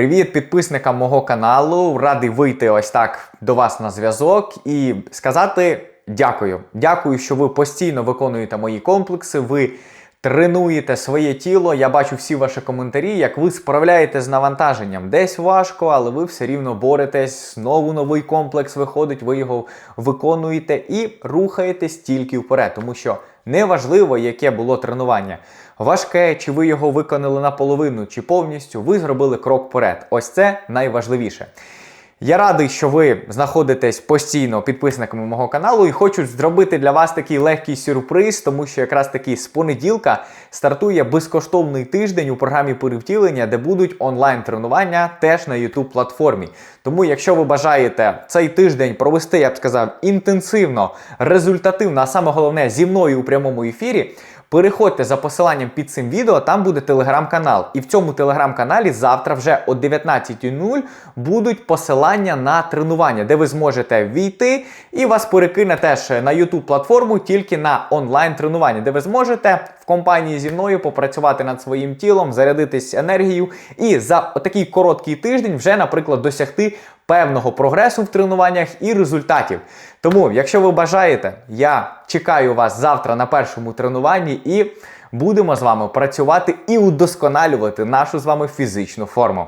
Привіт підписникам мого каналу. Радий вийти ось так до вас на зв'язок і сказати дякую. Дякую, що ви постійно виконуєте мої комплекси. Ви тренуєте своє тіло. Я бачу всі ваші коментарі, як ви справляєте з навантаженням. Десь важко, але ви все рівно боретесь. Знову новий комплекс виходить, ви його виконуєте і рухаєтесь тільки вперед, тому що неважливо, яке було тренування. Важке, чи ви його виконали наполовину, чи повністю, ви зробили крок вперед. Ось це найважливіше. Я радий, що ви знаходитесь постійно підписниками мого каналу і хочу зробити для вас такий легкий сюрприз, тому що якраз таки з понеділка стартує безкоштовний тиждень у програмі перевтілення, де будуть онлайн-тренування теж на youtube платформі. Тому, якщо ви бажаєте цей тиждень провести, я б сказав, інтенсивно, результативно, а саме головне зі мною у прямому ефірі. Переходьте за посиланням під цим відео, там буде телеграм-канал. І в цьому телеграм-каналі завтра вже о 19.00 будуть посилання на тренування, де ви зможете війти і вас перекине теж на YouTube платформу тільки на онлайн тренування, де ви зможете компанії зі мною попрацювати над своїм тілом, зарядитись енергією і за такий короткий тиждень вже, наприклад, досягти певного прогресу в тренуваннях і результатів. Тому, якщо ви бажаєте, я чекаю вас завтра на першому тренуванні і будемо з вами працювати і удосконалювати нашу з вами фізичну форму.